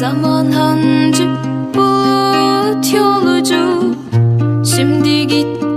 Zaman hancı bulut yolcu Şimdi gitti